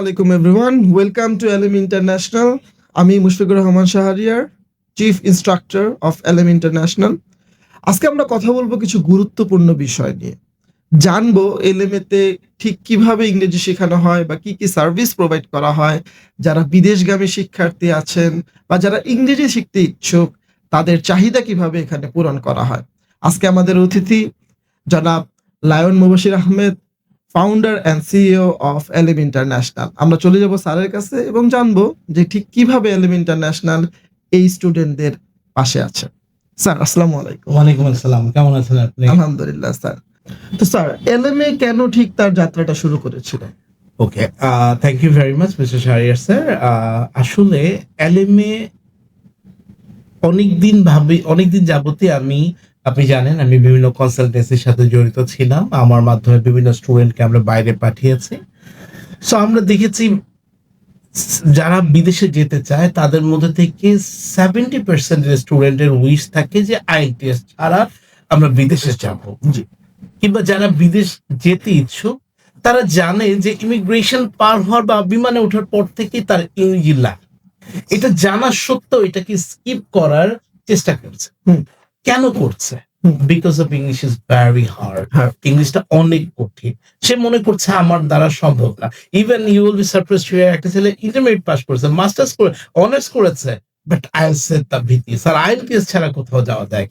আলাইকুম everyone welcome to LM international আমি Mushfiqur Rahman Shahriar chief instructor of LM international আজকে আমরা কথা বলব কিছু গুরুত্বপূর্ণ বিষয় নিয়ে। জানব এলএমএ তে ঠিক কীভাবে ইংরেজি শেখানো হয় বা কি কি সার্ভিস প্রোভাইড করা হয়। যারা বিদেশগামী শিক্ষার্থী আছেন বা যারা ইংরেজি শিখতে ইচ্ছুক, তাদের চাহিদা কীভাবে এখানে পূরণ করা হয়? আজকে আমাদের অতিথি জনাব lion Mubashir Ahmed founder and CEO of LM international আমরা চলে যাব স্যারের কাছে এবং জানব যে ঠিক কীভাবে এলিম ইন্টারন্যাশনাল এই স্টুডেন্টদের পাশে আছে। স্যার আসসালামু আলাইকুম। ওয়ালাইকুম আসসালাম। কেমন আছেন আপনি? আলহামদুলিল্লাহ স্যার। তো স্যার এলএমএ কেন ঠিক তার যাত্রাটা শুরু করেছিল? Okay thank you very much mister Shahriar sir আসলে এলএমএ অনেকদিন ভাবে অনেকদিন যাবতই আমি আপনি জানেন আমি বিভিন্ন কনসালটেন্সির সাথে জড়িত ছিলাম। আমার মাধ্যমে বিভিন্ন স্টুডেন্টকে আমরা বাইরে পাঠিয়েছি। সো আমরা দেখেছি যারা বিদেশে যেতে চায় তাদের মধ্যে থেকে সেভেন্টি পার্সেন্টের স্টুডেন্টের উইশ থাকে যে আইএলটিএস ছাড়া আমরা বিদেশে যাব। জি। কিংবা যারা বিদেশ যেতে ইচ্ছুক তারা জানে যে ইমিগ্রেশন পার হওয়ার বা বিমানে ওঠার পর থেকেই তার ইংরেজি লাগে। এটা জানা সত্ত্বেও এটাকে স্কিপ করার চেষ্টা করছে। হুম। কেন করছে because of English is very hard ইংলিশটা অনেক কঠিন। সে মনে করছে আমার দ্বারা সম্ভব না। Even you will be surprise একটা ছেলে ইন্টারমিডিয়েট পাস করেছে মাস্টার্স করে অনার্স করেছে বাট আইএলস এর তা ভীতি স্যার আইএলটিএস ছাড়া কোথাও যাওয়া যায়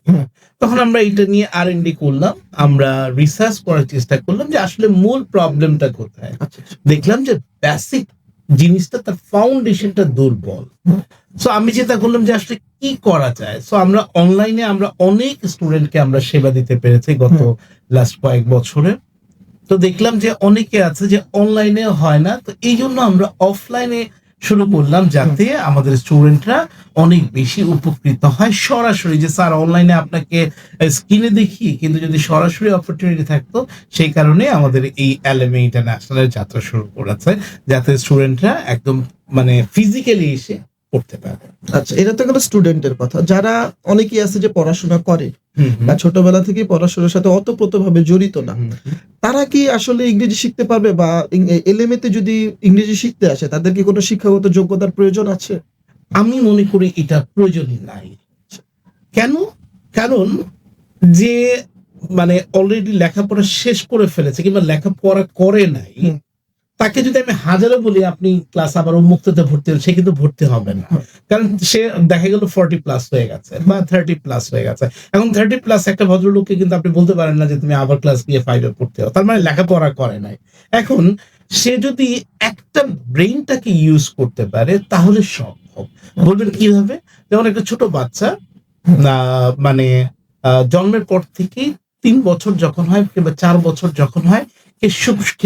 তখন আমরা এটা নিয়ে আর এন ডি করলাম। আমরা রিসার্চ করার চেষ্টা করলাম যে আসলে মূল প্রবলেমটা কোথায়। আচ্ছা দেখলাম যে বেসিক জিনিসটা তার ফাউন্ডেশনটা দুর্বল। সো আমি চিন্তা করলাম যে আসলে কি করা যায়? সো আমরা অনলাইনে আমরা অনেক স্টুডেন্টকে আমরা সেবা দিতে পেরেছি গত লাস্ট কয়েক বছরে। তো দেখলাম যে অনেকে আছে যে অনলাইনে হয় না। তো এই জন্য আমরা অফলাইনে শুরু করলাম যাতে আমাদের স্টুডেন্টরা অনেক বেশি উপকৃত হয়। সরাসরি যে স্যার অনলাইনে আপনাকে স্ক্রিনে দেখি কিন্তু যদি সরাসরি অপরচুনিটি থাকতো সেই কারণে আমাদের এই এলএমএ ইন্টারন্যাশনালের যাত্রা শুরু করেছে। যাতে স্টুডেন্টরা একদম মানে ফিজিক্যালি এসে পড়তে পারে আচ্ছা এটা তো গেল স্টুডেন্টের কথা। যারা অনেকেই আছে যে পড়াশোনা করে বা ছোটবেলা থেকে পড়াশোনার সাথে অতপ্রতভাবে জড়িত না তারা কি আসলে ইংরেজি শিখতে পারবে বা এলএমএ তে যদি ইংরেজি শিখতে আসে তাদের কি কোনো শিক্ষাগত যোগ্যতার প্রয়োজন আছে? আমি মনে করি এটা প্রয়োজনই নাই। কেন? কারণ যে মানে অলরেডি লেখাপড়া শেষ করে ফেলেছে কিংবা লেখাপড়া করে নাই। তাকে যদি আমি হাজারো বলি, আপনি ক্লাস আবার মুক্ততে ভর্তি হন, সে কিন্তু ভর্তি হবে না। কারণ সে দেখা গেল ফর্টি প্লাস হয়ে গেছে, বা থার্টি প্লাস হয়ে গেছে। এখন থার্টি প্লাস একটা ভদ্রলোককে কিন্তু আপনি বলতে পারেন না যে তুমি আবার ক্লাস গিয়ে ফাইভে পড়তে হবে তার মানে লেখাপড়া করে নাই। এখন সে যদি একটা ব্রেইনটাকে ইউজ করতে পারে, তাহলে সম্ভব। বলবেন কীভাবে? যেমন একটা ছোট বাচ্চা মানে জন্মের পর থেকেই তিন বছর যখন হয় কিংবা চার বছর যখন হয়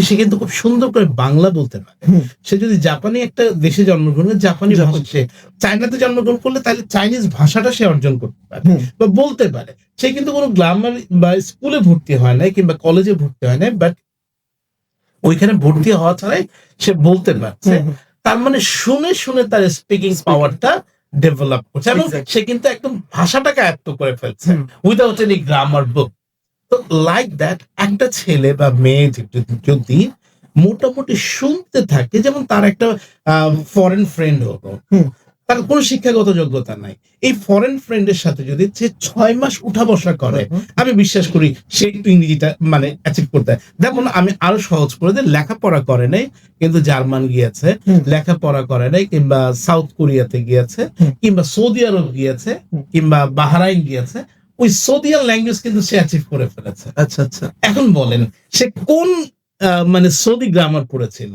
সে কিন্তু খুব সুন্দর করে বাংলা বলতে পারে। সে যদি জাপানি একটা দেশে জন্মগ্রহণ করে জাপানি। ভাষা সে চায়নাতে জন্মগ্রহণ করলে তাহলে চাইনিজ ভাষাটা সে অর্জন করতে পারে বা বলতে পারে। সে কিন্তু কোনো গ্রামার বা স্কুলে ভর্তি হয় নাই কিংবা কলেজে ভর্তি হয় নাই বাট ওইখানে ভর্তি হওয়া ছাড়াই সে বলতে পারছে। তার মানে শুনে শুনে তার স্পিকিং পাওয়ারটা ডেভেলপ করছে এবং সে কিন্তু একদম ভাষাটাকে আয়ত্ত করে ফেলছে। উইদাউট এনি গ্রামার বুক তো লাইক দ্যাট একটা ছেলে বা মেয়ে যদি- মোটামুটি শুনতে থাকে যেমন তার একটা ফরেন ফ্রেন্ড হলো। তার কোনো শিক্ষাগত যোগ্যতা নাই। এই ফরেন ফ্রেন্ডের সাথে যদি সে ছয় মাস উঠা বসা করে আমি বিশ্বাস করি সে একটু ইংরেজিটা মানে অ্যাচিভ করতে হয় যেমন আমি আরও সহজ করে দিই লেখাপড়া করে নাই কিন্তু জার্মান গিয়েছে লেখাপড়া করে নাই কিংবা সাউথ কোরিয়াতে গিয়েছে কিংবা সৌদি আরব গিয়েছে কিংবা বাহরাইন গিয়েছে ওই সৌদিয়ান ল্যাঙ্গুয়েজ কিন্তু সে অ্যাচিভ করে ফেলেছে আচ্ছা আচ্ছা এখন বলেন সে কোন মানে সৌদি গ্রামার পড়েছিল।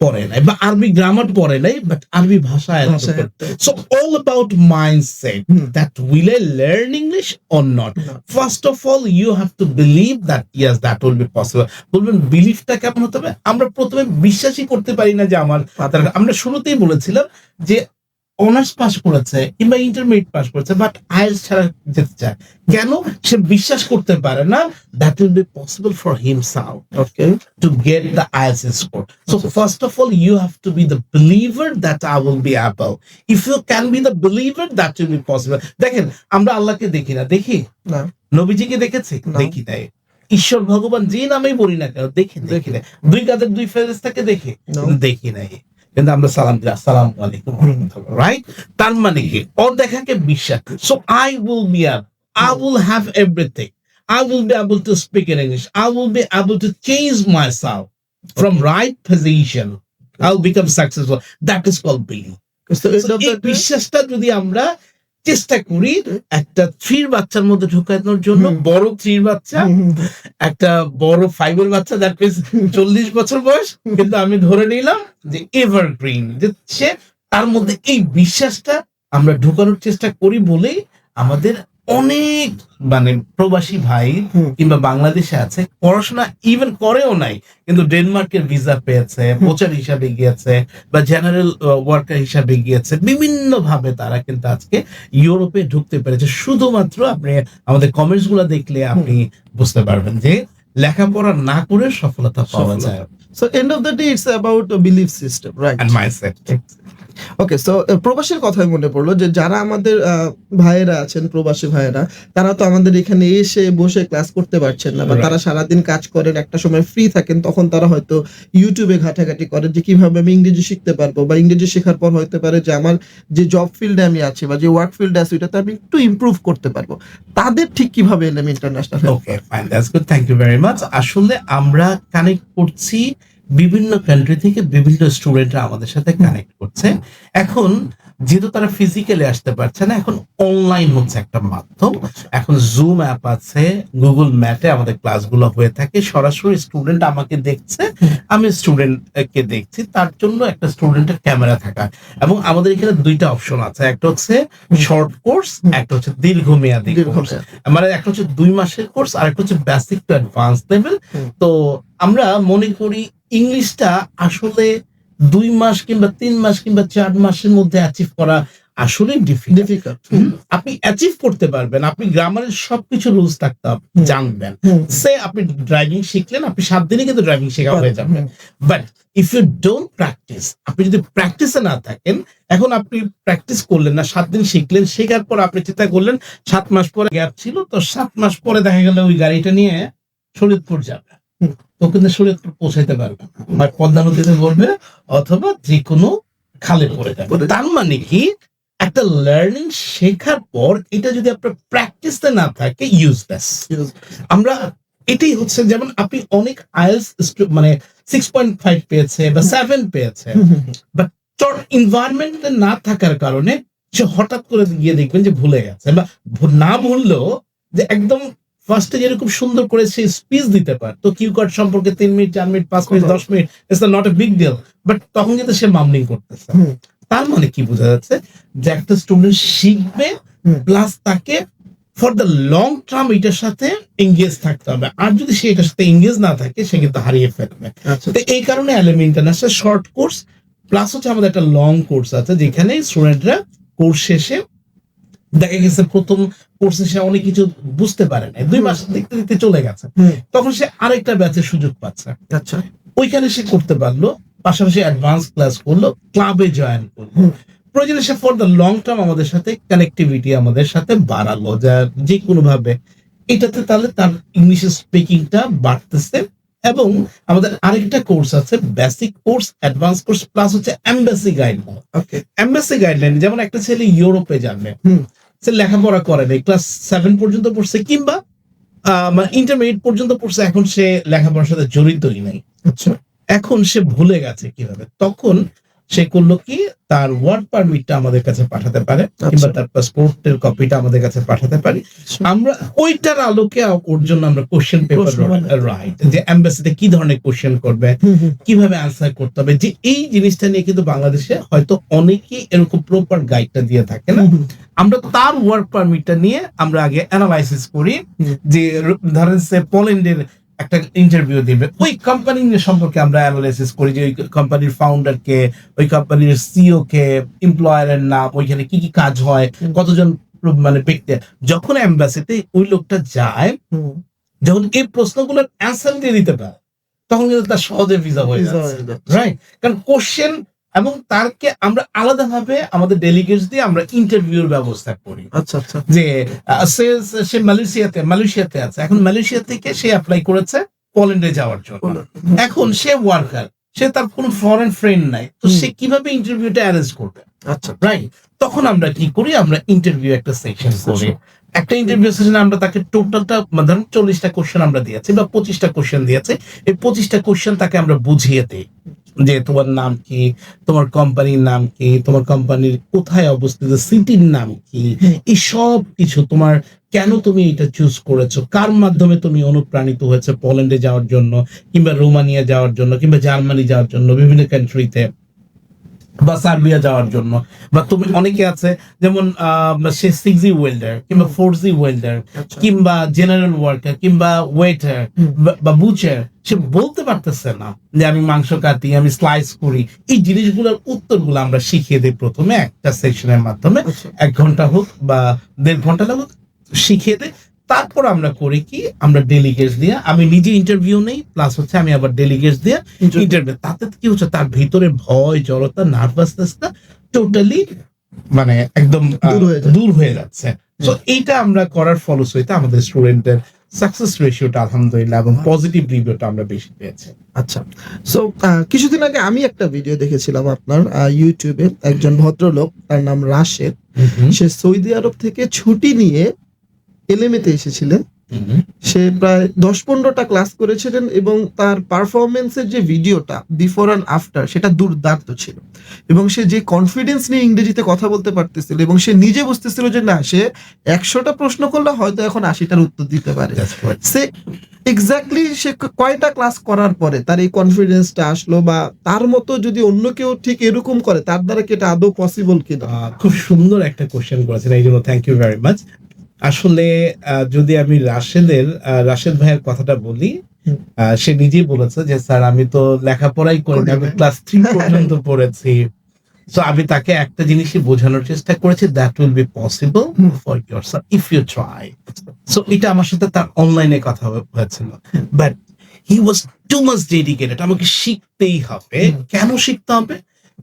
পড়ে নাই বা আরবি গ্রামার পড়ে নাই বাট আরবি ভাষা আয়ত্ত ভাষা করে- একটা- So all about mindset hmm. that will I learn English or not? না। First of all, you have to believe that yes, that will be possible. বলবেন বিলিফটা কেমন হতে হবে আমরা প্রথমে বিশ্বাসই করতে পারি না যে আমার আমরা শুরুতেই বলেছিলাম যে অনার্স পাস করেছে কিংবা ইন্টারমিডিয়েট পাস করেছে বাট আইএলস ছাড়া যেতে চায় কেন সে বিশ্বাস করতে পারে না that will be possible for himself Okay. to get the IELTS score. So first of all, you have to be the believer that I will be able. If you can be the believer, that will be possible. দেখেন আমরা আল্লাহকে দেখি না দেখি না। নবীজিকে দেখেছি দেখি তাই ঈশ্বর ভগবান যে নামেই বলি না কেন দেখি দেখি দেখি। না দুই কাদের দুই ফেরেস্তাকে দেখে দেখি নাই কিন্তু আমরা সালাম দিই আসসালাম আলাইকুম রাইট তার মানে কি ওর বিশ্বাস so I will be I will have everything I will be able to speak in English. I will be able to change myself from right position. I'll become successful. That is called belief. So So, বিশ্বাসটা যদি আমরা চেষ্টা করি একটা থ্রির বাচ্চার মধ্যে ঢুকানোর জন্য। বড় থ্রির বাচ্চা একটা বড় ফাইভের বাচ্চা দ্যাট মিনস চল্লিশ বছর বয়স। কিন্তু আমি ধরে নিলাম যে এভারগ্রিন যে সে তার মধ্যে এই বিশ্বাসটা আমরা ঢুকানোর চেষ্টা করি বলেই আমাদের অনেক মানে প্রবাসী ভাই কিংবা বাংলাদেশে আছে পড়াশোনা ইভেন করেও নাই কিন্তু ডেনমার্কের ভিসা পেয়েছে প্রচার হিসাবে গিয়েছে বা জেনারেল ওয়ার্কার হিসাবে গিয়েছে বিভিন্ন ভাবে তারা কিন্তু আজকে ইউরোপে ঢুকতে পেরেছে। শুধুমাত্র আপনি আমাদের কমেন্টসগুলো দেখলে আপনি বুঝতে পারবেন যে লেখাপড়া না করে সফলতা পাওয়া যায়। So end of the day, it's about a belief system, right? Okay so প্রবাসীর কথাই মনে পড়ল যে যারা আমাদের ভাইয়েরা আছেন প্রবাসী ভাইয়েরা তারা তো আমাদের এখানে এসে বসে ক্লাস করতে পারছেন না বা তারা সারাদিন কাজ করেন একটা সময় ফ্রি থাকেন তখন তারা হয়তো ইউটিউবে ঘাটাঘাটি করেন যে কীভাবে আমি ইংরেজি শিখতে পারব বা ইংরেজি শেখার পর হতে পারে যে আমার যে জব ফিল্ডে আমি আছি বা যে ওয়ার্ক ফিল্ডে আছি ওটাতে আমি একটু ইমপ্রুভ করতে পারব। তাদের ঠিক কীভাবে LM international okay fine that's good thank you very much আসলে আমরা কানেক্ট করছি বিভিন্ন কান্ট্রি থেকে বিভিন্ন স্টুডেন্টরা আমাদের সাথে কানেক্ট করছে। এখন যেহেতু তারা ফিজিক্যালি আসতে পারছে না এখন অনলাইন হচ্ছে একটা মাধ্যম। এখন জুম অ্যাপ আছে গুগল ম্যাটে আমাদের ক্লাসগুলো হয়ে থাকে। সরাসরি স্টুডেন্ট আমাকে দেখছে আমি স্টুডেন্ট কে দেখছি তার জন্য একটা স্টুডেন্টের ক্যামেরা থাকা। এবং আমাদের এখানে দুইটা অপশন আছে একটা হচ্ছে শর্ট কোর্স একটা হচ্ছে দীর্ঘমেয়াদী কোর্স মানে একটা হচ্ছে দুই মাসের কোর্স আর একটা হচ্ছে বেসিক টু অ্যাডভান্স লেভেল তো আমরা মনে করি ইংলিশটা আসলে দুই মাস কিংবা তিন মাস কিংবা চার মাসের মধ্যে অ্যাচিভ করা আসলে ডিফিকাল্ট আপনি অ্যাচিভ করতে পারবেন। আপনি গ্রামারের সবকিছু রুলস থাকতে হবে, জানবেন। সে আপনি ড্রাইভিং শিখলেন আপনি সাত দিনে কিন্তু ড্রাইভিং শেখা হয়ে যাবে। But if you don't practice আপনি যদি প্র্যাকটিসে না থাকেন এখন আপনি প্র্যাকটিস করলেন না সাত দিন শিখলেন শেখার পর আপনি চিন্তা করলেন সাত মাস পরে গ্যাপ ছিল তো সাত মাস পরে দেখা গেল ওই গাড়িটা নিয়ে শরীয়তপুর যাবে। শরীয়তপুর পৌঁছাইতে পারবে না। পদ্মা নদীতে বলবে অথবা যে কোনো খালে পড়ে যাবে। তার মানে কি? একটা লার্নিং শেখার পর এটা যদি আপনার প্র্যাকটিসে না থাকে ইউজলেস আমরা এটাই হচ্ছে যেমন আপনি অনেক আইএলস মানে সিক্স পয়েন্ট ফাইভ পেয়েছে বা সেভেন পেয়েছে। চট এনভায়রনমেন্টে না থাকার কারণে সে হঠাৎ করে গিয়ে দেখবেন যে ভুলে গেছে বা না ভুললেও যে একদম ফার্স্টে যেরকম সুন্দর করে সে স্পিচ দিতে পারে তো কিউ কার্ড সম্পর্কে তিন মিনিট চার মিনিট পাঁচ মিনিট দশ minute it's not a big deal but তখন কিন্তু সে মামলিং করতেছে। তার মানে কি বোঝা যাচ্ছে? যে একটা স্টুডেন্ট শিখবে প্লাস তাকে ফর দ্য লং টার্ম এটার সাথে এঙ্গেজ থাকতে হবে। আর যদি সে এটার সাথে এঙ্গেজ না থাকে সে কিন্তু হারিয়ে ফেলবে। আচ্ছা। তো এই কারণে LM international short course plus হচ্ছে আমাদের একটা লং কোর্স আছে যেখানে স্টুডেন্টরা কোর্স শেষে দেখা গেছে প্রথম কোর্সে সে অনেক কিছু বুঝতে পারে না দুই মাস দেখতে দেখতে চলে গেছে। তখন সে আরেকটা ব্যাচের সুযোগ পাচ্ছে। আচ্ছা। ওইখানে সে করতে পারল পাশাপাশি অ্যাডভান্স ক্লাস করল ক্লাবে জয়েন করল। প্রয়োজনে সে ফর দ্য লং টার্ম আমাদের সাথে কানেক্টিভিটি আমাদের সাথে বাড়ালো। যা যে কোনো ভাবে এটাতে তাহলে তার ইংলিশ স্পিকিংটা বাড়তেছে এবং আমাদের আরেকটা কোর্স আছে basic course advance course plus হচ্ছে embassy guideline okay embassy guideline যেমন একটা ছেলে ইউরোপে যাবে। সে লেখাপড়া করে নাই। ক্লাস সেভেন পর্যন্ত পড়ছে কিংবা আহ, মানে ইন্টারমিডিয়েট পর্যন্ত পড়ছে এখন সে লেখাপড়ার সাথে জড়িতই নাই। আচ্ছা। এখন সে ভুলে গেছে কীভাবে? তখন সে করল কি? তার ওয়ার্ক পারমিটটা আমাদের কাছে পাঠাতে পারে কিংবা তার পাসপোর্টের কপিটা আমাদের কাছে পাঠাতে পারি। আমরা ওইটার আলোকে ওর জন্য আমরা কোশ্চেন পেপার রাইট যে এম্বাসিতে কি ধরনের কোশ্চেন করবে কীভাবে আনসার করতে হবে যে এই জিনিসটা নিয়ে কিন্তু বাংলাদেশে হয়তো অনেকেই এরকম প্রপার গাইডটা দিয়ে থাকে না। আমরা তার ওয়ার্ক পারমিটটা নিয়ে আমরা আগে অ্যানালাইসিস করি যে ধরেন সে পোল্যান্ডের একটা ইন্টারভিউ দিবে। ওই কোম্পানি সম্পর্কে আমরা অ্যানালাইসিস করি যে ওই কোম্পানির ফাউন্ডার কে ওই কোম্পানির সিও কে এমপ্লয়ারের নাম ওইখানে কি কি কাজ হয় কতজন মানে ব্যক্তি যখন এম্বাসিতে ওই লোকটা যায় যখন এই প্রশ্নগুলোর অ্যান্সার দিয়ে দিতে পারে তখন কিন্তু তার সহজে ভিসা হয়ে হয়ে যাচ্ছে। রাইট কারণ কোশ্চেন এবং তারকে আমরা আলাদাভাবে আমাদের ডেলিগেটস দিয়ে আমরা ইন্টারভিউর ব্যবস্থা করি। আচ্ছা আচ্ছা যে আহ, সে মালয়েশিয়াতে মালয়েশিয়াতে আছে। এখন মালয়েশিয়া থেকে সে অ্যাপ্লাই করেছে পোল্যান্ডে যাওয়ার জন্য। এখন সে ওয়ার্কার সে তার কোনো ফরেন ফ্রেন্ড নাই। তো সে কীভাবে ইন্টারভিউটা অ্যারেঞ্জ করবে? আচ্ছা রাইট তখন আমরা কি করি? আমরা ইন্টারভিউ একটা সেকশন করি. একটা ইন্টারভিউ সেশনে আমরা তাকে টোটালটা ধরুন চল্লিশটা কোশ্চেন আমরা দিয়েছি বা পঁচিশটা কোশ্চেন দিয়েছি। এই পঁচিশটা কোশ্চেন তাকে আমরা বুঝিয়ে দিই যে তোমার নাম কি তোমার কোম্পানির নাম কি তোমার কোম্পানির কোথায় অবস্থিত সিটির নাম কি হুম। এই সব কিছু তোমার কেন তুমি এটা চুজ করেছ? কার মাধ্যমে তুমি অনুপ্রাণিত হয়েছে পোল্যান্ডে যাওয়ার জন্য কিংবা রোমানিয়া যাওয়ার জন্য কিংবা জার্মানি যাওয়ার জন্য বিভিন্ন কান্ট্রিতে বা সার্বিয়া যাওয়ার জন্য। বা তুমি অনেকে আছে যেমন সে সিক্স জি ওয়েল্ডার কিংবা ফোর জি ওয়েল্ডার কিংবা জেনারেল ওয়ার্কার কিংবা ওয়েটার বা বুচার সে বলতে পারতেছে না যে আমি মাংস কাটি আমি স্লাইস করি। এই জিনিসগুলোর উত্তরগুলো আমরা শিখিয়ে দিই প্রথমে একটা সেকশনের মাধ্যমে। আচ্ছা। এক ঘণ্টা হোক বা দেড় ঘণ্টা লাগুক শিখিয়ে দেয় তারপর আমরা করি কি আমরা ডেলিগেটস দিয়ে আমি নিজে ইন্টারভিউ নেই প্লাস হচ্ছে আমি আবার ডেলিগেটস দিয়ে ইন্টারভিউ তাতে কি হচ্ছে তার ভিতরে ভয় জড়তা নার্ভাসনেসটা টোটালি মানে একদম দূর হয়ে যাচ্ছে। তো এইটা আমরা করার ফলশ্রুতিতে আমাদের স্টুডেন্টের সাকসেস রেশিওটা আলহামদুলিল্লাহ এবং পজিটিভ রিভিউটা আমরা বেশি পেয়েছি। আচ্ছা। সো কিছুদিন আগে আমি একটা ভিডিও দেখেছিলাম আপনার ইউটিউবে একজন ভদ্রলোক তার নাম রাশেদ। সে সৌদি আরব থেকে ছুটি নিয়ে এলএমএতে এসেছিলেন। সে প্রায় দশ পনেরোটা ক্লাস করেছিলেন এবং তার পারফরমেন্সের যে ভিডিওটা বিফোর অ্যান্ড আফটার সেটা দুর্দান্ত ছিল। এবং সে যে কনফিডেন্স নিয়ে ইংরেজিতে কথা বলতে পারতেছিল এবং সে নিজে বুঝতেছিল যে না সে একশোটা প্রশ্ন করলে হয়তো এখন আশিটার উত্তর দিতে পারে। সে এক্স্যাক্টলি সে কয়টা ক্লাস করার পরে তার এই কনফিডেন্সটা আসলো বা তার মতো যদি অন্য কেউ ঠিক এরকম করে তার দ্বারা কি এটা আদৌ পসিবল কিনা? খুব সুন্দর একটা কোশ্চেন করেছেন এই জন্য থ্যাংক ইউ ভেরি মাচ আসলে যদি আমি রাশেদের রাশেদ ভাইয়ের কথাটা বলি সে নিজেই বলেছে যে স্যার আমি তো লেখাপড়াই করি আমি ক্লাস থ্রি পর্যন্ত পড়েছি। সো আমি তাকে একটা জিনিসই বোঝানোর চেষ্টা করেছি that will be possible for self if you try so এটা আমার সাথে তার অনলাইনে কথা হয়েছিল। But he was too much dedicated আমাকে শিখতেই হবে। কেন শিখতে হবে?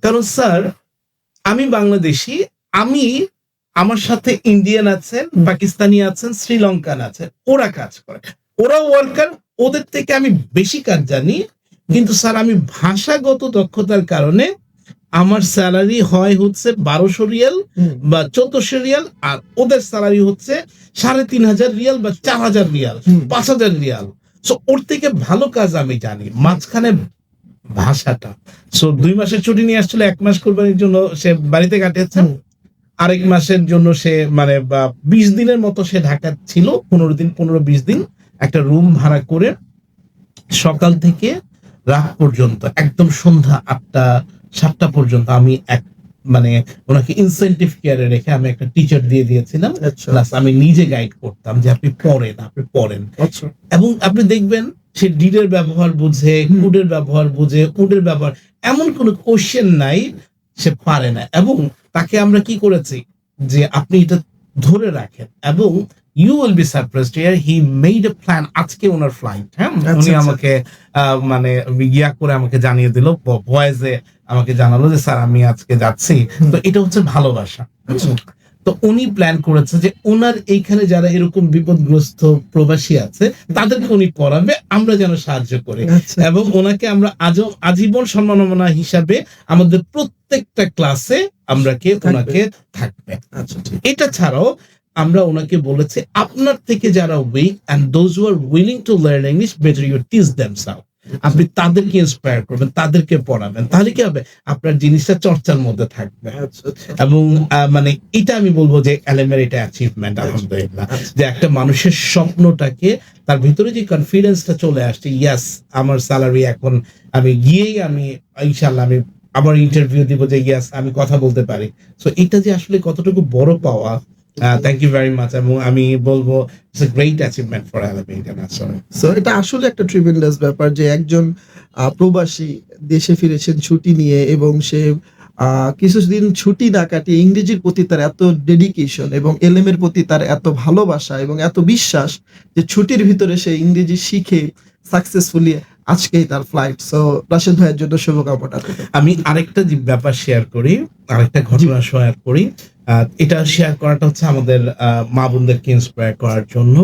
কারণ স্যার আমি বাংলাদেশি আমি আমার সাথে ইন্ডিয়ান আছেন পাকিস্তানি আছেন শ্রীলঙ্কান আছেন ওরা কাজ করে। ওরা ওয়ার্কার ওদের থেকে আমি বেশি কাজ জানি। কিন্তু স্যার আমি ভাষাগত দক্ষতার কারণে আমার স্যালারি হয় হচ্ছে বারোশো রিয়াল বা চোদ্দশো রিয়াল আর ওদের স্যালারি হচ্ছে সাড়ে তিন হাজার রিয়াল বা চার হাজার রিয়াল পাঁচ হাজার রিয়াল। সো ওর থেকে ভালো কাজ আমি জানি মাঝখানে ভাষাটা। সো দুই মাসের ছুটি নিয়ে আসছিল এক মাস কোরবানির জন্য সে বাড়িতে কাটিয়েছে। হুম, আরেক মাসের জন্য সে মানে বিশ দিনের মতো সে ঢাকা ছিল পনেরো দিন পনেরো বিশ দিন একটা রুম ভাড়া করে সকাল থেকে রাত পর্যন্ত একদম সন্ধ্যা আটটা সাতটা পর্যন্ত আমি এক মানে ওনাকে ইনসেন্টিভ কেয়ারে রেখে আমি একটা টিচার দিয়ে দিয়েছিলাম। আচ্ছা। প্লাস আমি নিজে গাইড করতাম যে আপনি পড়েন আপনি পড়েন। আচ্ছা। এবং আপনি দেখবেন সে ডিডের ব্যবহার বুঝে। কুডের ব্যবহার বুঝে উডের ব্যবহার এমন কোনো কোশ্চেন নাই। সে পারে না। এবং তাকে আমরা কি করেছি? যে আপনি এটা ধরে রাখেন। এবং you will be surprised hear he made a plan আজকে ওনার ফ্লাইট হ্যাঁ? আচ্ছা, উনি আচ্ছা। আমাকে আহ, মানে ইয়া করে আমাকে জানিয়ে দিল ভয়েসে আমাকে জানালো যে স্যার আমি আজকে যাচ্ছি। তো এটা হচ্ছে ভালোবাসা। আচ্ছা। তো উনি প্ল্যান করেছে যে ওনার এইখানে যারা এরকম বিপদগ্রস্ত প্রবাসী আছে তাদেরকে উনি পড়াবে আমরা যেন সাহায্য করি। আচ্ছা। এবং ওনাকে আমরা আজ আজীবন সম্মাননা হিসাবে আমাদের প্রত্যেকটা ক্লাসে আমরা কে ওনাকে থাকবে। আচ্ছা এটা ছাড়াও আমরা ওনাকে বলেছি আপনার থেকে যারা weekend those who are willing to learn English better you teach them so আপনি তাদেরকে ইন্সপায়ার করবেন তাদেরকে পড়াবেন তাহলে কি হবে? আপনার জিনিসটা চর্চার মধ্যে থাকবে। আচ্ছা আচ্ছা। এবং মানে এটা আমি বলব যে এলএমের এটা অ্যাচিভমেন্ট আলহামদুলিল্লাহ। আচ্ছা। যে একটা মানুষের স্বপ্নটাকে তার ভিতরে যে কনফিডেন্সটা চলে আসছে ইয়াস আমার স্যালারি এখন আমি গিয়েই আমি ইনশাল্লাহ আমি আবার ইন্টারভিউ দিব যে ইয়াস আমি কথা বলতে পারি। সো এটা যে আসলে কতটুকু বড় পাওয়া থ্যাংক ইউ ভেরি মাচ এবং আমি বলব it's a great achievement for international so এটা আসলে একটা ট্রিমেন্ডাস ব্যাপার যে একজন প্রবাসী দেশে ফিরেছেন ছুটি নিয়ে এবং সে কিছুদিন ছুটি না কাটিয়ে ইংরেজির প্রতি তার এত ডেডিকেশন এবং এলএম এর প্রতি তার এত ভালোবাসা এবং এত বিশ্বাস যে ছুটির ভিতরে সে ইংরেজি শিখে সাকসেসফুলি আজকেই তার ফ্লাইট সো রাশেদ ভাইয়ের জন্য শুভকামনা আমি আরেকটা যে ব্যাপার শেয়ার করি আরেকটা ঘটনা শেয়ার করি এটা শেয়ার করাটা হচ্ছে আমাদের মা বোনদেরকে ইন্সপায়ার করার জন্য।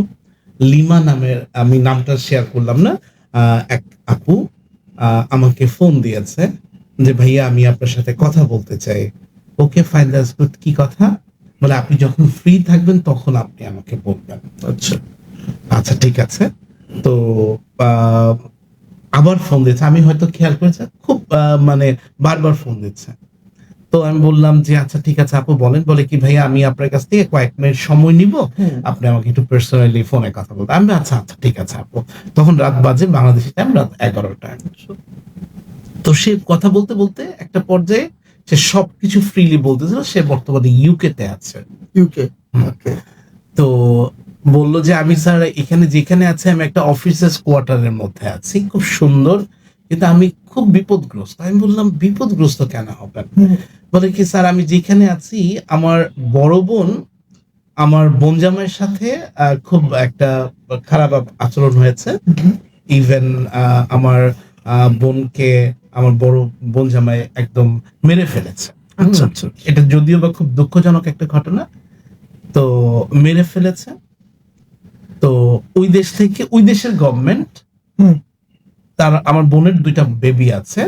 লিমা নামের আমি নামটা শেয়ার করলাম না এক আপু আমাকে ফোন দিয়েছে যে ভাইয়া আমি আপনার সাথে কথা বলতে চাই। ওকে ফাইন দ্যাটস গুড কি কথা? বলে আপনি যখন ফ্রি থাকবেন তখন আপনি আমাকে বলবেন। আচ্ছা। আচ্ছা ঠিক আছে। তো আবার ফোন দিচ্ছে আমি হয়তো খেয়াল করেছি খুব মানে বারবার ফোন দিচ্ছে। তো আমি বললাম যে আচ্ছা ঠিক আছে আপু বলেন। বলে কি ভাইয়া আমি আপনার কাছ থেকে কয়েক মিনিট সময় নিব। আপনি আমাকে একটু পার্সোনালি ফোনে কথা বলতে। আমি আচ্ছা আচ্ছা ঠিক আছে আপু। তখন রাত বাজে বাংলাদেশি টাইম রাত এগারোটা। তো সে কথা বলতে বলতে একটা পর্যায়ে সে সবকিছু ফ্রিলি বলতেছিল সে বর্তমানে ইউকে তে আছে। ইউকে তো বলল যে আমি স্যার এখানে যেখানে আছে আমি একটা অফিসেস কোয়ার্টারের মধ্যে আছি। খুব সুন্দর কিন্তু আমি খুব বিপদগ্রস্ত। আমি বললাম বিপদগ্রস্ত কেন হবেন? বলে কি স্যার আমি যেখানে আছি আমার বড় বোন আমার বোন জামাইয়ের সাথে খুব একটা খারাপ আচরণ হয়েছে। ইভেন আমার বোনকে আমার বড় বোন জামাই একদম মেরে ফেলেছে। আচ্ছা আচ্ছা। এটা যদিও বা খুব দুঃখজনক একটা ঘটনা তো মেরে ফেলেছে। তো ওই দেশ থেকে ওই দেশের গভর্নমেন্ট তার আমার বোনের দুইটা বেবি আছে।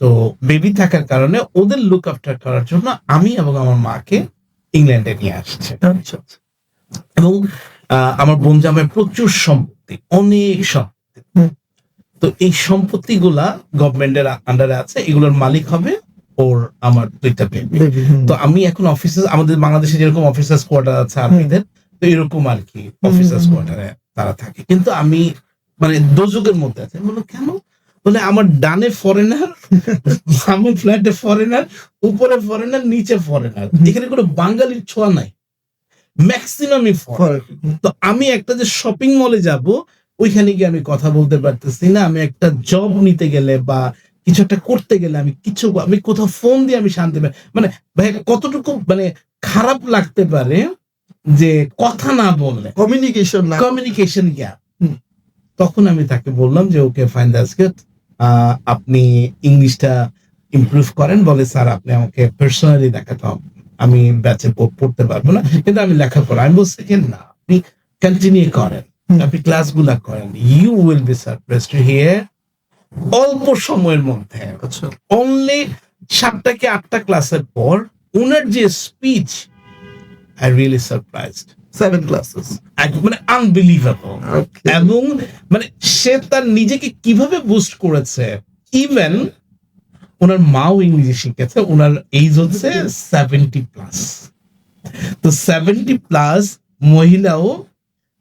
তো বেবি থাকার কারণে ওদের লুক আফটার করার জন্য আমি এবং আমার মাকে ইংল্যান্ডে নিয়ে আসছে আচ্ছা আচ্ছা। এবং আহ, আমার বোন জামাই প্রচুর সম্পত্তি অনেক সম্পত্তি। তো এই সম্পত্তি গুলা গভর্নমেন্টের আন্ডারে আছে এগুলোর মালিক হবে ওর আমার দুইটা বেবি। তো আমি এখন অফিসে আমাদের বাংলাদেশে যেরকম অফিসার্স কোয়ার্টার আছে আর্মিদের তো এরকম আর কি অফিসার্স কোয়ার্টারে তারা থাকে। কিন্তু আমি মানে দোজকের মধ্যে আছি। আমি কেন? বলে আমার ডানে ফরেনার আমার ফ্ল্যাটে ফরেনার উপরে ফরেনার নিচে ফরেনার। এখানে কোনো বাঙালির ছোঁয়া নাই। ম্যাক্সিমামই তো আমি একটা যে শপিং মলে যাব ওইখানে গিয়ে আমি কথা বলতে পারতেছি না। আমি একটা জব নিতে গেলে বা কিছু একটা করতে গেলে আমি কিছু আমি কোথাও ফোন দিয়ে আমি শান্তি পাই। মানে ভাই কতটুকু মানে খারাপ লাগতে পারে যে কথা না বললে কমিউনিকেশন না কমিউনিকেশন গ্যাপ তখন আমি তাকে বললাম যে ওকে ফাইন গুড আপনি ইংলিশটা ইমপ্রুভ করেন বলে স্যার আপনি আমাকে পার্সোনালি দেখাতে হবে। আমি ব্যাচে পড়তে পারব না কিন্তু আমি লেখাপড়া আমি বলছি যে না আপনি কন্টিনিউ করেন। আপনি ক্লাসগুলা করেন। You will be surprise to hear অল্প সময়ের মধ্যে আচ্ছা। অনলি সাতটা কি আটটা ক্লাসের পর ওনার যে speech I really surprised seven classes মানে আনবিলিভেবল এবং মানে সে তার নিজেকে কীভাবে বুস্ট করেছে? ইভেন ওনার মাও ইংরেজি শিখেছে ওনার এইজ হচ্ছে সেভেন্টি প্লাস তো সেভেন্টি প্লাস মহিলাও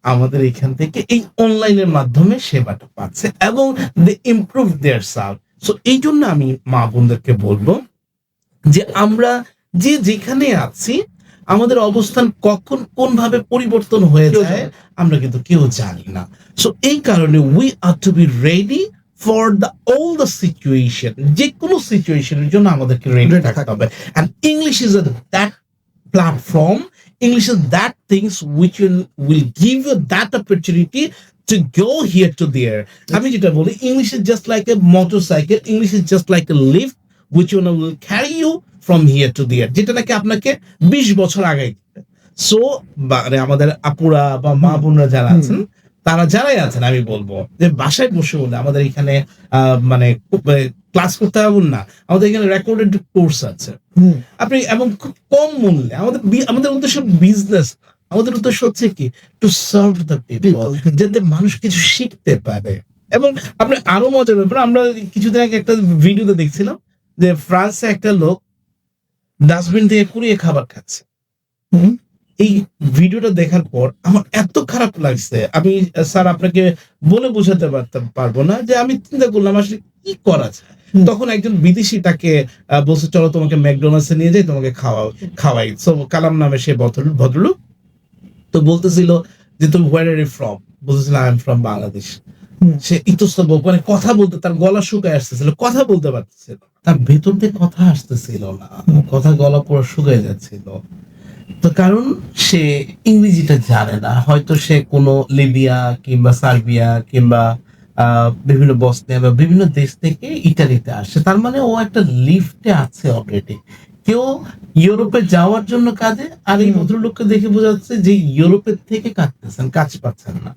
আমাদের এখান থেকে এই অনলাইনের মাধ্যমে সেবাটা পাচ্ছে এবং দে ইমপ্রুভ দেয়ার সাল সো এই জন্য আমি মা বোনদেরকে বলব যে আমরা যে যেখানে আছি আমাদের অবস্থান কখন কোন ভাবে পরিবর্তন হয়ে যায় আমরা কিন্তু কেউ জানি না। সো এই কারণে we are to be ready for the all the situation যে কোনো সিচুয়েশনের জন্য আমাদেরকে রেডি থাকতে হবে। And English is that platform English is that things which will give you that opportunity to go here to there আমি যেটা বলি English is just like a motorcycle English is just like a lift which will carry you from here to there যেটা নাকি আপনাকে বিশ বছর আগে so মানে আমাদের আপুরা বা মা বোনরা যারা আছেন তারা যারাই আছেন আমি বলব যে বাসায় বসে বলে আমাদের এখানে মানে ক্লাস করতে হবে না। আমাদের এখানে রেকর্ডেড কোর্স আছে। আপনি এবং খুব কম মূল্যে আমাদের আমাদের উদ্দেশ্য বিজনেস আমাদের উদ্দেশ্য হচ্ছে কি? টু সার্ভ দ্য পিপল যাতে মানুষ কিছু শিখতে পারে। এবং আপনি আরও মজার ব্যাপার আমরা কিছুদিন আগে একটা ভিডিওতে দেখছিলাম যে ফ্রান্সে একটা লোক ডাস্টবিন থেকে কুড়িয়ে খাবার খাচ্ছে। এই ভিডিওটা দেখার পর আমার এত খারাপ লাগছে। আমি স্যার আপনাকে বলে বোঝাতে পারতাম পারব না যে আমি চিন্তা করলাম আসলে কি করা যায়। তখন একজন বিদেশি তাকে বলছে চলো তোমাকে ম্যাকডোনাল্ডসে নিয়ে যাই তোমাকে খাওয়া খাওয়াই। সো কালাম নামে সে ভদ্র- ভদ্রলোক তো বলতেছিল যে তুমি হোয়ার আর ফ্রম বলতেছিল আই এম ফ্রম বাংলাদেশ। সে ইতস্তত মানে কথা বলতে তার গলা শুকায় আসতেছিল কথা বলতে পারতেছিল তার ভেতর থেকে কথা আসতেছিল না কথা গলা পুরো শুকায় যাচ্ছিল। তো কারণ সে ইংরেজিটা জানে না হয়তো সে কোনো লিবিয়া কিংবা সার্বিয়া কিংবা আহ, বিভিন্ন বসনিয়া বা বিভিন্ন দেশ থেকে ইটালিতে আসছে তার মানে ও একটা লিফটে আছে অলরেডি কেউ ইউরোপে যাওয়ার জন্য কাজে আর এই। ভদ্রলোককে দেখে বোঝা যাচ্ছে যে ইউরোপের থেকে কাজতেছেন কাজ পাচ্ছেন না।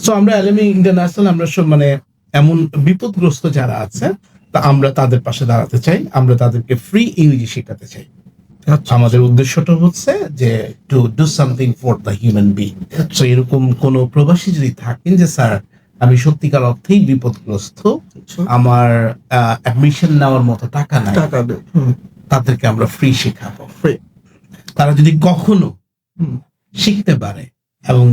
সো আমরা এলএমই ইন্টারন্যাশনাল আমরা সব মানে এমন বিপদগ্রস্ত যারা আছে তা আমরা তাদের পাশে দাঁড়াতে চাই আমরা তাদেরকে ফ্রি ইংরেজি শেখাতে চাই। আচ্ছা। আমাদের উদ্দেশ্যটা হচ্ছে যে to do something for the human being so এরকম কোন প্রবাসী যদি থাকেন যে স্যার আমি সত্যিকার অর্থেই বিপদগ্রস্ত আমার অ্যাডমিশন নেওয়ার মতো টাকা নাই তাদেরকে আমরা ফ্রি শেখাবো. তারা যদি কখনো। শিখতে পারে এবং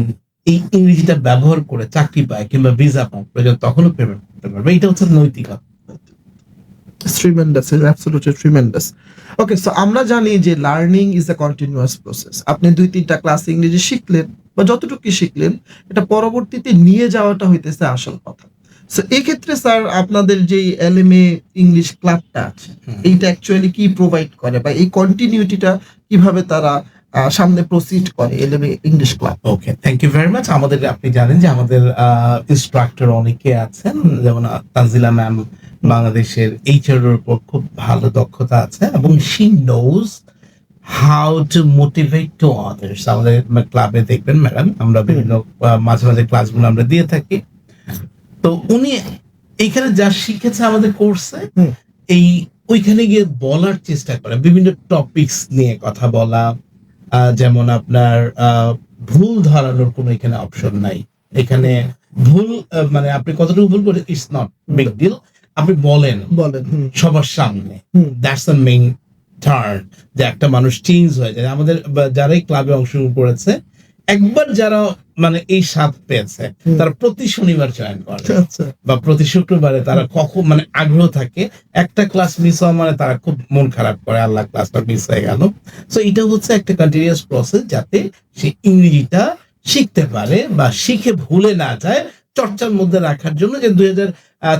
এই ইংরেজিটা ব্যবহার করে চাকরি পায় কিংবা ভিসা পায় প্রয়োজন তখনও পেমেন্ট করতে পারবে এটা হচ্ছে নৈতিকতা. It's absolutely tremendous. Okay, so আমরা জানি যে learning is a continuous process আপনি দুই তিনটা ক্লাস ইংরেজি শিখলেন বা যতটুকু শিখলেন এটা পরবর্তীতে নিয়ে যাওয়াটা হইতেছে আসল কথা সো এই ক্ষেত্রে স্যার আপনাদের যে এলএমএ ইংলিশ ক্লাবটা আছে। এইটা অ্যাকচুয়ালি কি প্রোভাইড করে বা এই কন্টিনিউটিটা কীভাবে তারা সামনে প্রসিড করে LMA English club okay thank you very much আমাদের আপনি জানেন যে আমাদের ইনস্ট্রাক্টর অনেকে আছেন যেমন তানজিলা ম্যাম বাংলাদেশের এইচআর এর উপর খুব ভালো দক্ষতা আছে এবং she knows how to motivate to others আমাদের ক্লাবে দেখবেন ম্যাডাম আমরা বিভিন্ন মাঝে মাঝে ক্লাসগুলো আমরা দিয়ে থাকি। তো উনি এইখানে যা শিখেছে আমাদের কোর্সে এই ওইখানে গিয়ে বলার চেষ্টা করে বিভিন্ন টপিকস নিয়ে কথা বলা যেমন আপনার ভুল ধরানোর কোনো এখানে অপশন নাই। এখানে ভুল মানে আপনি কতটুকু ভুল করে ইটস নট বিগ ডিল আপনি বলেন। বলেন সবার সামনে। দ্যাটস দ্য মেইন টার্ন যে একটা মানুষ চেঞ্জ হয়ে যায়। আমাদের যারাই ক্লাবে অংশগ্রহণ করেছে একবার যারা মানে এই স্বাদ পেয়েছে। তারা প্রতি শনিবার জয়েন করে। আচ্ছা বা প্রতি শুক্রবারে তারা কখন মানে আগ্রহ থাকে একটা ক্লাস মিস হওয়া মানে তারা খুব মন খারাপ করে আল্লাহ ক্লাসটা মিস হয়ে গেল। সো এটা হচ্ছে একটা কন্টিনিউয়াস প্রসেস যাতে সে ইংরেজিটা শিখতে পারে বা শিখে ভুলে না যায় চর্চার মধ্যে রাখার জন্য যে দুই হাজার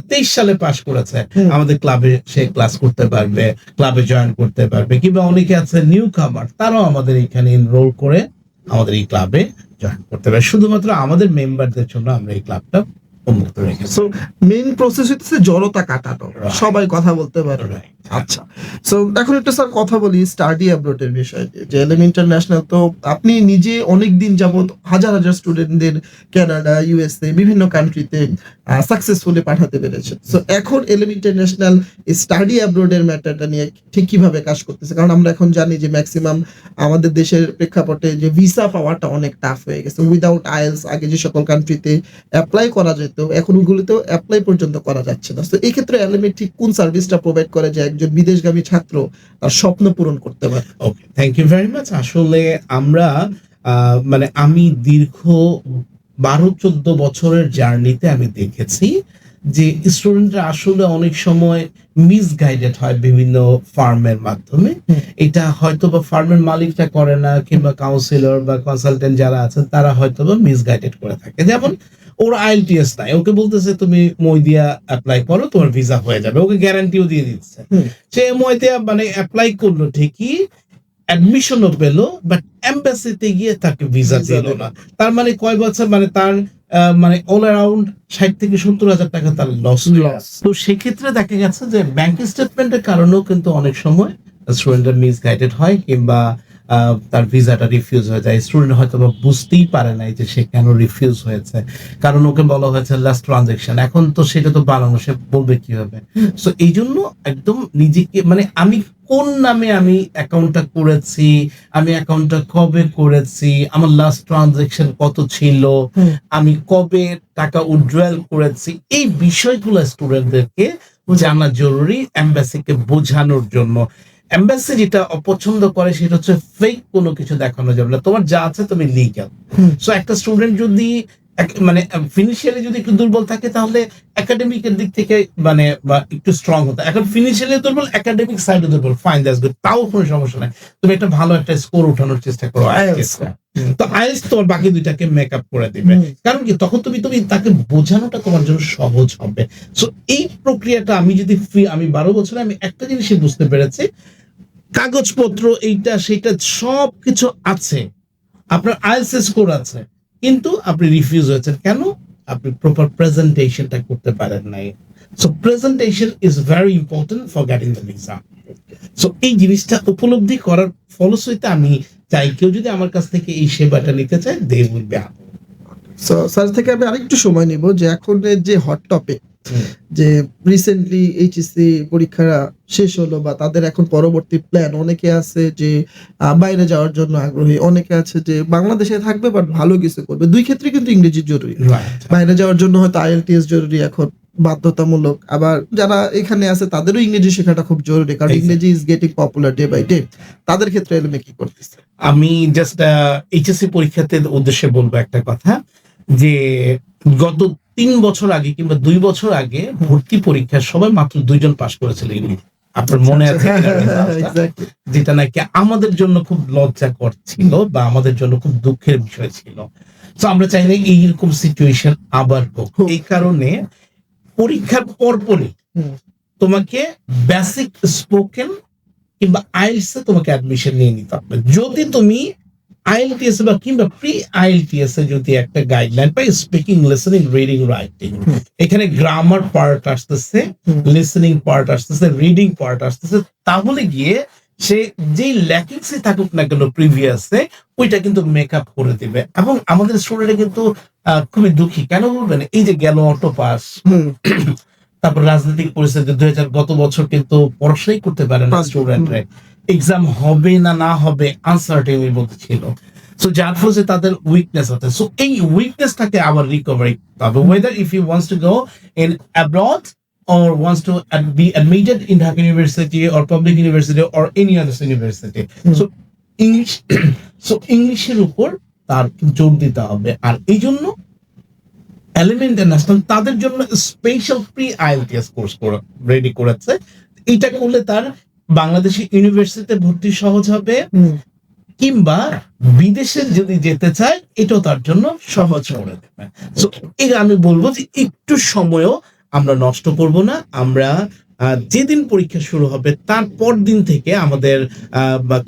তেইশ সালে পাশ করেছে। আমাদের ক্লাবে সে ক্লাস করতে পারবে ক্লাবে জয়েন করতে পারবে কিংবা অনেকে আছে নিউ কামার তারাও আমাদের এখানে এনরোল করে আমাদের এই ক্লাবে জয়েন করতে পারে। শুধুমাত্র আমাদের মেম্বারদের জন্য আমরা এই ক্লাবটা উন্মুক্ত রেখেছি সো মেইন প্রসেস হচ্ছে জড়তা কাটানো। সবাই কথা বলতে Right. আচ্ছা। সো এখন একটু স্যার কথা বলি স্টাডি অ্যাব্রোড এর বিষয়। যে এলএম ইন্টারন্যাশনাল তো আপনি নিজে অনেক দিন যাবত হাজার হাজার স্টুডেন্টদের কানাডা ইউএসএ বিভিন্ন কান্ট্রিতে সাকসেসফুলি পাঠাতে পেরেছেন। সো এখন এলএম ইন্টারন্যাশনাল স্টাডি অ্যাব্রোড এর ম্যাটারটা নিয়ে ঠিক কীভাবে কাজ করতেছে? কারণ আমরা এখন জানি যে ম্যাক্সিমাম আমাদের দেশের প্রেক্ষাপটে যে ভিসা পাওয়াটা অনেক টাফ হয়ে গেছে। উইদাউট আইএলস আগে যে সকল কান্ট্রিতে অ্যাপ্লাই করা যেত এখন ওগুলোতেও অ্যাপ্লাই পর্যন্ত করা যাচ্ছে না। তো এই ক্ষেত্রে এলএমএ ঠিক কোন সার্ভিসটা প্রোভাইড করে যে একজন বিদেশগামী ছাত্র তার স্বপ্ন পূরণ করতে পারে? Okay thank you very much আসলে আমরা মানে আমি দীর্ঘ বারো চোদ্দ বছরের জার্নিতে আমি দেখেছি যে স্টুডেন্টরা আসলে অনেক সময় মিসগাইডেড হয় বিভিন্ন ফার্মের মাধ্যমে। এটা হয়তো বা ফার্মের মালিকটা করে না কিংবা কাউন্সিলর বা কনসালটেন্ট যারা আছেন তারা হয়তো বা মিসগাইডেড করে থাকে। যেমন ওর আইএলটিএস নাই। ওকে বলতেছে তুমি মই দিয়া অ্যাপ্লাই করো তোমার ভিসা হয়ে যাবে। ওকে গ্যারান্টিও দিয়ে দিচ্ছে। সে মই দিয়া মানে অ্যাপ্লাই করল ঠিকই অ্যাডমিশনও পেল বাট এম্বাসিতে গিয়ে তাকে ভিসা দিল না। তার মানে কয় বছর মানে তার মানে অল অ্যারাউন্ড ষাট থেকে সত্তর হাজার টাকা তার লস লস তো সেক্ষেত্রে দেখা গেছে যে ব্যাংক স্টেটমেন্টের কারণেও কিন্তু অনেক সময় স্টুডেন্টরা মিসগাইডেড হয় কিংবা তার ভিসাটা রিফিউজ হয়ে যায়। স্টুডেন্ট হয়তো বা বুঝতেই পারে নাই যে সে কেন রিফিউজ হয়েছে। কারণ ওকে বলা হয়েছে লাস্ট ট্রানজেকশন এখন তো সেটা তো বানানো সে বলবে কীভাবে? সো এই জন্য একদম নিজেকে মানে আমি কোন নামে আমি অ্যাকাউন্টটা করেছি আমি অ্যাকাউন্টটা কবে করেছি আমার লাস্ট ট্রানজেকশন কত ছিল আমি কবে টাকা উইথড্রয়াল করেছি এই বিষয়গুলো স্টুডেন্টদেরকে জানা জরুরি এম্বাসিকে বোঝানোর জন্য। এম্বাসি যেটা অপছন্দ করে সেটা হচ্ছে ফেক কোনো কিছু দেখানো যাবে না। তোমার যা আছে তুমি লিগাল। সো একটা স্টুডেন্ট যদি মানে ফিনিশিয়ালি যদি একটু দুর্বল থাকে তাহলে একাডেমিকের দিক থেকে মানে বা একটু স্ট্রং হতো। এখন ফিনিশিয়ালি দুর্বল একাডেমিক সাইডে দুর্বল ফাইন দ্যাটস গুড তাও কোনো সমস্যা নাই। তুমি একটা ভালো একটা স্কোর উঠানোর চেষ্টা করো তো আইএলস তোমার বাকি দুইটাকে মেক আপ করে দিবে। কারণ কি? তখন তুমি তুমি তাকে বোঝানোটা তোমার জন্য সহজ হবে। সো এই প্রক্রিয়াটা আমি যদি আমি বারো বছরে আমি একটা জিনিসই বুঝতে পেরেছি কাগজপত্র, এইটা সেটা সব কিছু আছে। আপনার আইএলস স্কোর আছে। কিন্তু আপনি রিফিউজ হয়েছেন। কেন? আপনি প্রপার প্রেজেন্টেশনটা করতে পারেন নাই। So presentation is very important for getting the visa so এই জিনিসটা উপলব্ধি করার ফলশ্রুতিতে আমি চাই কেউ যদি আমার কাছ থেকে এই সেবাটা নিতে চায় দে উইল বি স্যার থেকে আমি আরেকটু সময় নিব যে এখন যে হট টপিক যে রিসেন্টলি এইচএসসি পরীক্ষা শেষ হলো বা তাদের এখন পরবর্তী প্ল্যান অনেকে আছে যে বাইরে যাওয়ার জন্য আগ্রহী অনেকে আছে যে বাংলাদেশে থাকবে বাট ভালো কিছু করবে। দুই ক্ষেত্রে কিন্তু ইংরেজি জরুরি। বাইরে যাওয়ার জন্য হয়তো আইএলটিএস জরুরি এখন বাধ্যতামূলক। আবার যারা এখানে আছে তাদেরও ইংরেজি শেখাটা খুব জরুরি কারণ ইংরেজি is getting popular day by day তাদের ক্ষেত্রে এলএমএ কি করতেছে? আমি জাস্ট এইচএসসি পরীক্ষাতে উদ্দেশ্যে বলব একটা কথা যে গত তিন বছর আগে কিংবা দুই বছর আগে ভর্তি পরীক্ষা সবাই মাত্র দুইজন পাশ করেছিল আপনার মনে আছে results টা? Exactly. যেটা নাকি আমাদের জন্য খুব লজ্জাকর ছিল বা আমাদের জন্য খুব দুঃখের বিষয় ছিল তো আমরা চাই না এইরকম সিচুয়েশন আবার হোক। এই কারণে পরীক্ষার পরপরই। তোমাকে বেসিক স্পোকেন কিংবা আইএলস এ তোমাকে অ্যাডমিশন নিয়ে নিতে হবে যদি তুমি আইএলটিএস বা কিংবা প্রি আইএলটিএস এ যদি একটা গাইডলাইন পাই স্পিকিং লিসনিং রিডিং রাইটিং এখানে গ্রামার পার্ট আসতেছে। লিসনিং পার্ট আসতেছে রিডিং পার্ট আসতেছে তাহলে গিয়ে সে যেই ল্যাকিংসই থাকুক না কেন প্রিভিয়াসে ওইটা কিন্তু মেক আপ করে দিবে। এবং আমাদের স্টুডেন্ট কিন্তু খুবই দুঃখী। কেন বলবেন? এই যে গেল অটো পাস তারপর রাজনৈতিক পরিস্থিতি দুই হাজার গত বছর কিন্তু পড়াশোনাই করতে পারে না স্টুডেন্টরা এক্সাম হবে না না হবে আনসার্টেনের মধ্যে ছিল সো যার ফলে তাদের উইকনেস আছে সো এই উইকনেসটাকে আবার রিকভারি পাবে whether if you wants to go in abroad or wants to ad- be admitted in Dhaka University or public university or any other university. হুম। So ইংলিশ সো ইংলিশের উপর তার জোর দিতে হবে আর এই জন্য এলিমেন্ট ইন্টারন্যাশনাল তাদের জন্য special pre IELTS course ready করেছে এটা করলে তার বাংলাদেশি ইউনিভার্সিটিতে ভর্তি সহজ হবে কিংবা বিদেশে যদি যেতে চায় এটাও তার জন্য সহজ করে দেবে। এই আমি বলব যে একটু সময়ও আমরা নষ্ট করব না। আমরা যেদিন পরীক্ষা শুরু হবে তারপর দিন থেকে আমাদের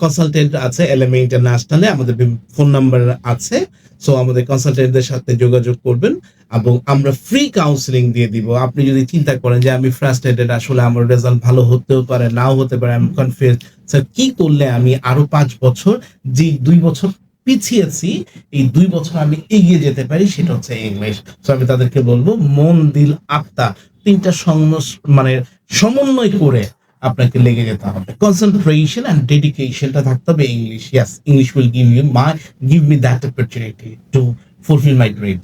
কনসালটেন্ট আছে এলএমএ ইন্টারন্যাশনালে আমাদের ফোন নাম্বার আছে। সো আমাদের কনসালটেন্টদের সাথে যোগাযোগ করবেন এবং আমরা ফ্রি কাউন্সিলিং দিয়ে দিব। আপনি যদি চিন্তা করেন যে, আমি ফ্রাস্ট্রেটেড আসলে আমার রেজাল্ট ভালো হতেও পারে, নাও হতে পারে আমি কনফিউজ স্যার কি করলে আমি আরও পাঁচ বছর, যে দুই বছর পিছিয়েছি, এই দুই বছর আমি এগিয়ে যেতে পারি, সেটা হচ্ছে ইংলিশ তো আমি তাদেরকে বলব, মন দিল আত্মা তিনটা সংমস মানে সমন্বয় করে আপনাকে লেগে যেতে হবে। কনসেন্ট্রেশন অ্যান্ড ডেডিকেশনটা থাকতে হবে English yes English will give you my give me that opportunity to fulfil my dream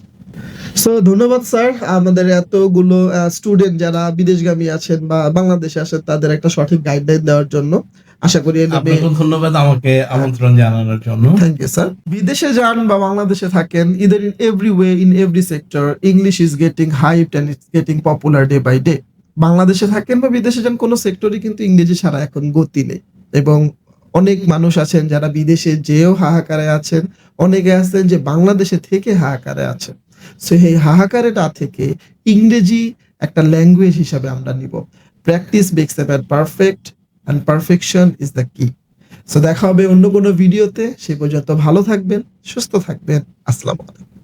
so ধন্যবাদ স্যার আমাদের এতগুলো স্টুডেন্ট যারা বিদেশগামী আছেন বা বাংলাদেশে আছেন তাদের একটা সঠিক গাইডলাইন দেওয়ার জন্য আশা করি আপনাকে ধন্যবাদ আমাকে আমন্ত্রণ জানানোর জন্য। থ্যাংক ইউ স্যার বিদেশে যান বা বাংলাদেশে থাকেন either in every way in every sector English is getting hype and it's getting popular day by day বাংলাদেশে থাকেন বা বিদেশে যান, কোনো সেক্টরই কিন্তু ইংরেজি ছাড়া এখন গতি নেই। এবং অনেক মানুষ আছেন যারা বিদেশে যেও হাহাকারে আছেন, অনেকে আছেন যে বাংলাদেশে থেকে হাহাকারে আছেন। সো এই হাহাকারেটা থেকে ইংরেজি একটা ল্যাঙ্গুয়েজ হিসাবে আমরা নিব। Practice makes a perfect and perfection is the key so দেখা হবে অন্য কোনো ভিডিওতে সে পর্যন্ত ভালো থাকবেন, সুস্থ থাকবেন। আসসালামু আলাইকুম।